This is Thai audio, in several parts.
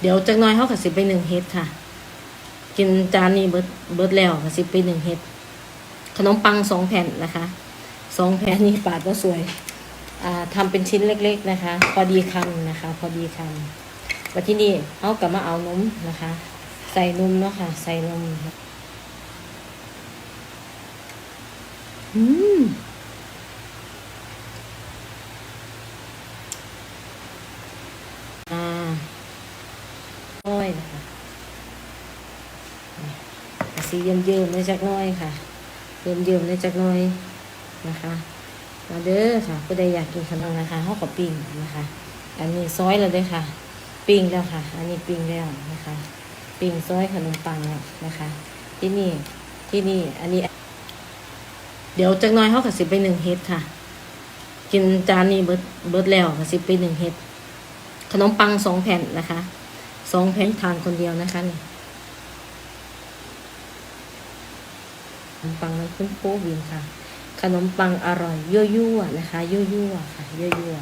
เดี๋ยวจักน้อยเขาก็สิไปหนึ่งเฮ็ดค่ะ กินจานนี้เบิดเบิดแล้วก็สิไปหนึ่งเฮ็ด ขนมปังสองแผ่นนะคะสองแผ่นนี้ปาดก็สวยอ่าทำเป็นชิ้นเล็ก ๆนะคะ พอดีคำนะคะ พอดีคำว่าที่นี่เขากลับมาเอานมนะคะ ใส่นมเนาะค่ะ ใส่นมอืมอ่าน้อยนะคะอะ สีเยิ้มๆในจักน้อยค่ะเยิ้มๆในจักน้อยนะคะมาเด้อค่ะผู้ใดอยากกินขนมนะคะเขาก็ปิ้งนะคะ อันนี้ซอยแล้วด้อค่ะ ปิ้งแล้วค่ะ อันนี้ปิ้งแล้วนะคะ ปิ้งซอยขนมปังแล้วนะคะ ที่นี่ที่นี่อันนี้ เดี๋ยวจักน้อยเขาก็สิบไปหนึ่งเฮ็ดค่ะ กินจานนี้เบิดเบิดแล้วก็สิบไปหนึ่งเฮ็ดขนมปังสองแผ่นนะคะสองแผ่นทานคนเดียวนะคะนี่ ขนมปังน้ำขึ้นโป๊วินค่ะ ขนมปังอร่อยยั่วยั่วๆนะคะยั่วยั่วๆค่ะยั่วยั่ว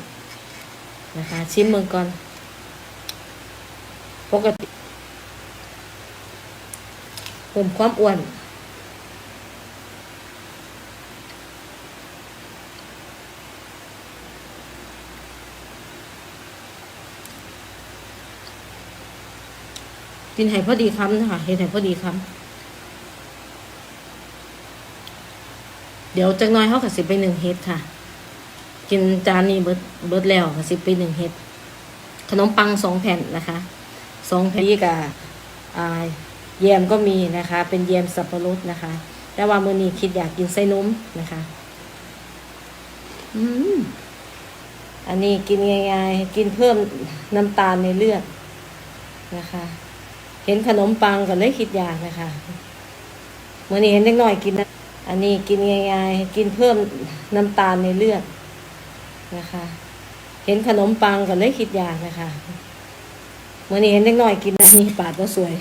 ๆนะคะ ชิมเมืองก่อนปกติผมความอ้วนกินให้พอดีคำนะคะเห็นให้พอดีคำ ดี๋ยวจักหน้อยเขาก็สิไปหนึ่งเฮ็ดค่ะ กินจานนี้เบิดเบิดแล้วก็สิไปหนึ่งเฮ็ด ขนมปังสองแผ่นนะคะสองแผ่นนี้กับแยมก็มีนะคะ เป็นแยมสับปะรดนะคะ แต่ว่ามื้อนี้คิดอยากกินไส้นมนะคะอืมอันนี้กินง่ายๆกินเพิ่มน้ำตาลในเลือดนะคะ เห็นขนมปังก็เลยคิดอยากนะคะเมื่อนี้เห็นเล็กน้อยกินนะ อันนี้กินง่ายๆ กินเพิ่มน้ำตาลในเลือดนะคะ เห็นขนมปังก็เลยคิดอยากนะคะเมื่อนี้เห็นเล็กน้อยกินนะนี่ปาดก็สวย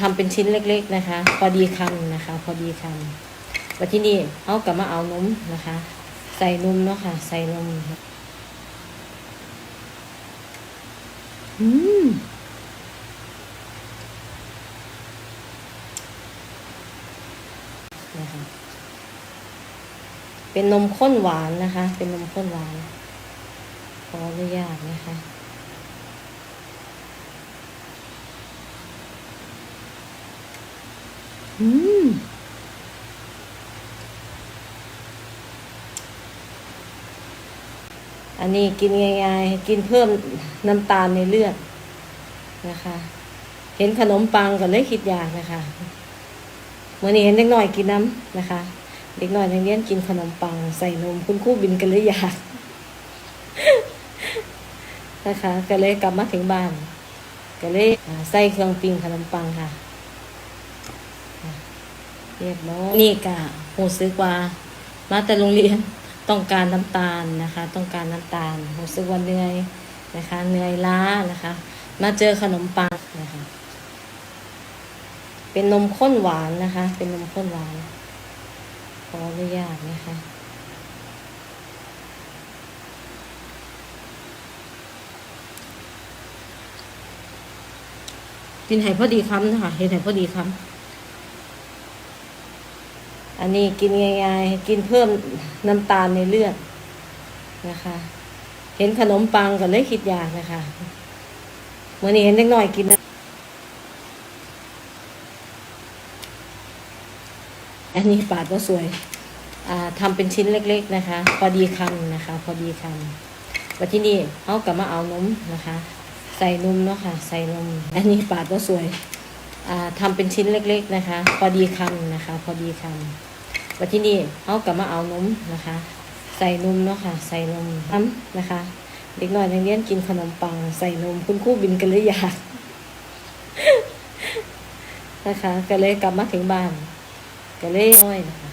ทำเป็นชิ้นเล็ก ๆนะคะ พอดีคำนะคะ พอดีคำว่าที่นี่เขากลับมาเอานมนะคะ ใส่นมเนาะค่ะ ใส่นมอืม นะคะ เป็นนมข้นหวานนะคะ เป็นนมข้นหวาน ขออนุญาตนะคะ อืมอันนี้กินง่ายๆ กินเพิ่มน้ำตาลในเลือดนะคะ เห็นขนมปังก็เลยคิดอยากนะคะเมื่อนี้เห็นเด็กน้อยกินน้ำนะคะ เด็กน้อยนักเรียนกินขนมปังใส่นมคุณครู่บินกันเลยอยากนะคะก็เลยกลับมาถึงบ้าน ก็เลยใส่เครื่องปิ้งขนมปังค่ะเรียบร้อยนี่กะหูซึกว่า มาแต่โรงเรียนต้องการน้ำตาลนะคะ ต้องการน้ำตาลหูซึกว่าเหนื่อยนะคะเหนื่อยล้านะคะ มาเจอขนมปังนะคะ เป็นนมข้นหวานนะคะ เป็นนมข้นหวาน ขออนุญาตนะคะกินให้พอดีคำนะคะเห็นให้พอดีคำอันนี้กินง่ายๆ กินเพิ่มน้ำตาลในเลือดนะคะ เห็นขนมปังก็เลยคิดอยากนะคะเมื่อนี้เห็นเล็กน้อยกินนะ อันนี้ปาดก็สวยอ่าทำเป็นชิ้นเล็ก ๆนะคะ พอดีคำนะคะ พอดีคำว่าที่นี่เขากลับมาเอานมนะคะ ใส่นมเนาะค่ะ ใส่นม อันนี้ปาดก็สวยอ่าทำเป็นชิ้นเล็ก ๆนะคะ พอดีคำนะคะ พอดีคำว่าที่นี่เขากลับมาเอานมนะคะ ใส่นมเนาะค่ะ ใส่นมน้ำนะคะ เด็กน้อยนักเรียนกินขนมปัง ใส่นมคุณครู่บินกันเลยอยากนะคะ ก็เลยกลับมาถึงบ้าน ก็เลยน้อยนะคะ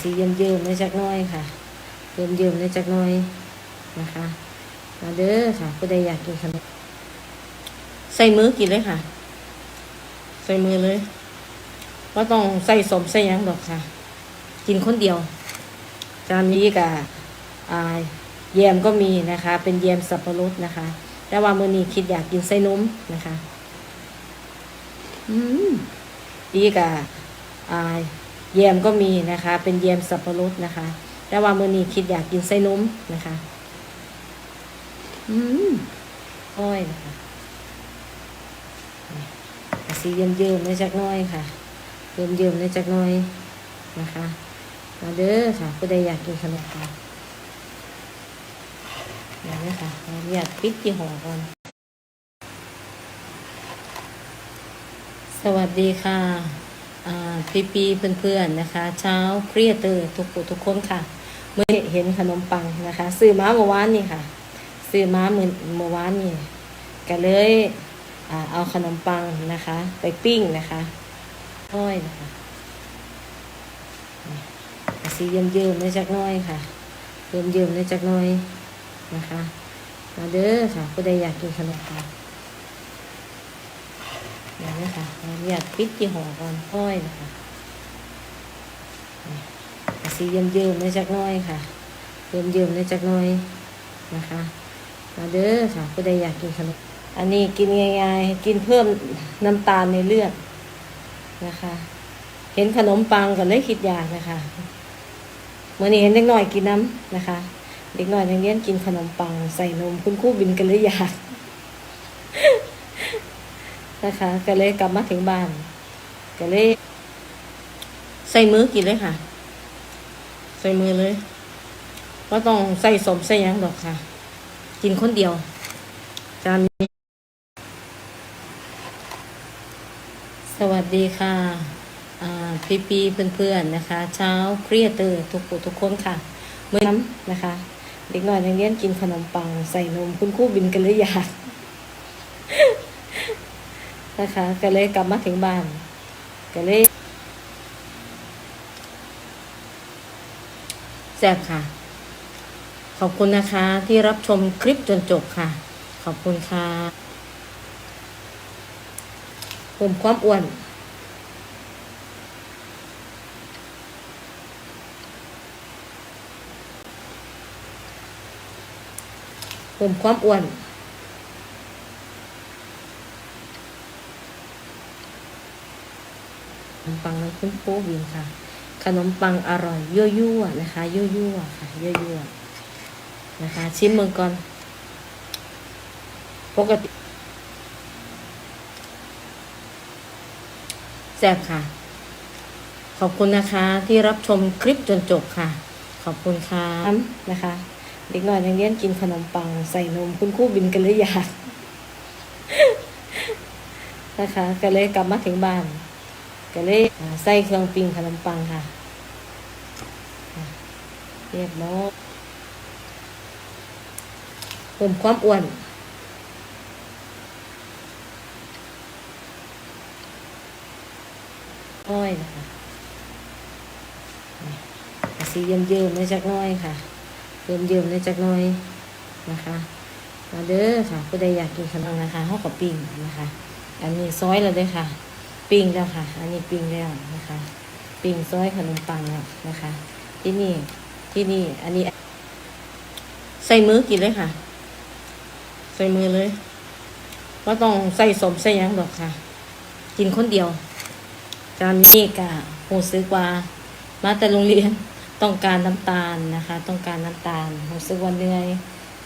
สีเยิ้มๆในจักน้อยค่ะเยิ้มๆในจักน้อยนะคะ มาเด้อค่ะผู้ใดอยากกินขนมใส่มือกินเลยค่ะ ใส่มือเลยว่าต้องใส่สมใส่ยังดอกค่ะ กินคนเดียว จานนี้กับแยมก็มีนะคะ เป็นแยมสับปะรดนะคะ แต่ว่ามือนี้คิดอยากกินไส้นมนะคะ อืม ดีกะอ่าแยมก็มีนะคะ เป็นแยมสับปะรดนะคะ แต่ว่ามือนี้คิดอยากกินไส้นมนะคะ อืมอ้อยนะคะสีเยิ้มเยิ้มเลยจักน้อยค่ะเยิ้มเยิ้มเลยจักน้อยนะคะมาเด้อค่ะผู้ใดอยากกินขนมค่ะอย่างนี้ค่ะขออนุญาตปิดที่ห่อก่อน สวัสดีค่ะพี่ปีเพื่อนๆนะคะ เช้าเครียดเตอร์ทุกผู้ทุกคนค่ะ เมื่อเห็นขนมปังนะคะซื้อม้าเมื่อวานนี่ค่ะซื้อม้าเมื่อเมื่อวานนี่ก็เลยอเอาขนมปังนะคะ ไปปิ้งนะคะอ้อยนะคะนี่สีเยิ้มๆเลยจักน้อยค่ะเยิ้มๆเลยจักน้อยนะคะมาเด้อค่ะผู้ใดอยากกินขนมปัง อย่างนี้ค่ะขออนุญาตปิดที่ห่อก่อนอ้อยนะคะนี่สีเยิ้มๆเลยจักน้อยค่ะเยิ้มๆเลยจักน้อยนะคะมาเด้อค่ะผู้ใดอยากกินขนมอันนี้กินง่ายๆกินเพิ่มน้ำตาลในเลือดนะคะ เห็นขนมปังก็เลยคิดอยากนะคะเมื่อนี้เห็นเด็กน้อยกินน้ำนะคะ เด็กน้อยนักเรียนกินขนมปังใส่นมคุณครู่บินกันเลยอยาก นะคะก็เลยกลับมาถึงบ้านก็เลย ใส่มือกินเลยค่ะ ใส่มือเลยว่าต้องใส่สมใส่ยังดอกค่ะ กินคนเดียว จานนี้ สวัสดีค่ะอ่พี่ปีเพื่อนๆนะคะ เช้าเครียดเตอร์ทุกผู้ทุกคนค่ะเมื่อน้ำนะคะ เด็กน้อยนักเรียนกินขนมปัง ใส่นมคุณครู่บินกันเลยอยาก นะคะก็เลยกลับมาถึงบ้านก็เลยแซ่บค่ะ ขอบคุณนะคะที่รับชมคลิปจนจบค่ะ ขอบคุณค่ะเพิ่มความอ้วนเพิ่มความอ้วน ขนมปังน้ำขึ้นโป๊วินค่ะ ขนมปังอร่อยยั่วยั่วๆนะคะยั่วยั่วๆค่ะยั่วยั่วๆนะคะ ชิมเมืองก่อนปกติแซ่บค่ะ ขอบคุณนะคะที่รับชมคลิปจนจบค่ะ ขอบคุณค่ะนะคะเด็กน้อยนักเรียนกินขนมปังใส่นมคุณครู่บินกันเลยอยากนะคะ ก็เลยกลับมาถึงบ้าน ก็เลยใส่เครื่องปรุงขนมปังค่ะ เรียบร้อยเพิ่มความอ้วนอ้อยนะคะนี่สีเยิ้มๆเลยจักน้อยค่ะเยิ้มๆเลยจักน้อยนะคะมาเด้อค่ะผู้ใดอยากกินขนมนะคะห้ากับปิ้งนะคะ อันนี้ซอยแล้วเด้วยค่ะ ปิ้งแล้วค่ะ อันนี้ปิ้งแล้วนะคะ ปิ้งซอยขนมปังแล้วนะคะ ที่นี่ที่นี่ อันนี้ ใส่มือกินเลยค่ะ ใส่มือเลยว่าต้องใส่สมใส่ยังดอกค่ะ กินคนเดียว จานนี้กะโหซื้อกว่า มาแต่โรงเรียนต้องการน้ำตาลนะคะ ต้องการน้ำตาลโหซื้อวันเหนื่อย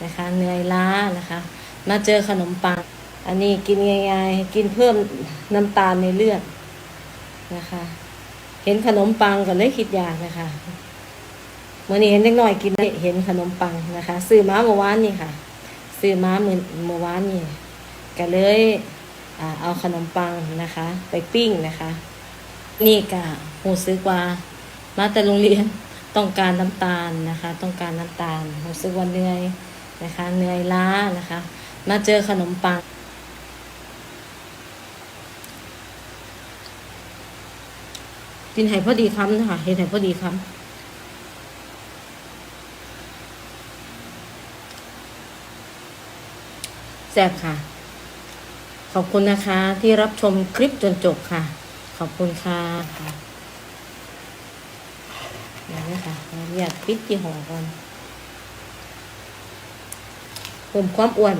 นะคะเหนื่อยล้านะคะ มาเจอขนมปัง อันนี้กินง่ายๆ กินเพิ่มน้ำตาลในเลือดนะคะ เห็นขนมปังก็เลยคิดอยากนะคะเมื่อนี้เห็นเด็กน้อยกินเห็นขนมปังนะคะ ซื้อมาเมื่อวานนี่ค่ะ ซื้อมาเมื่อเมื่อวานนี่ก็เลยอเอาขนมปังนะคะ ไปปิ้งนะคะ นี่กะหูซื้อกว่ามาแต่โรงเรียนต้องการน้ำตาลนะคะ ต้องการน้ำตาลหูซื้อวันเหนื่อยนะคะเหนื่อยล้านะคะ มาเจอขนมปัง กินไห่พอดีคำนะคะเห็นไห่พอดีคำแซ่บค่ะ ขอบคุณนะคะที่รับชมคลิปจนจบค่ะ ขอบคุณค่ะอย่นี้ค่ะออนุญาตปิดที่ห่อก่อนเพิ่มความอ้วน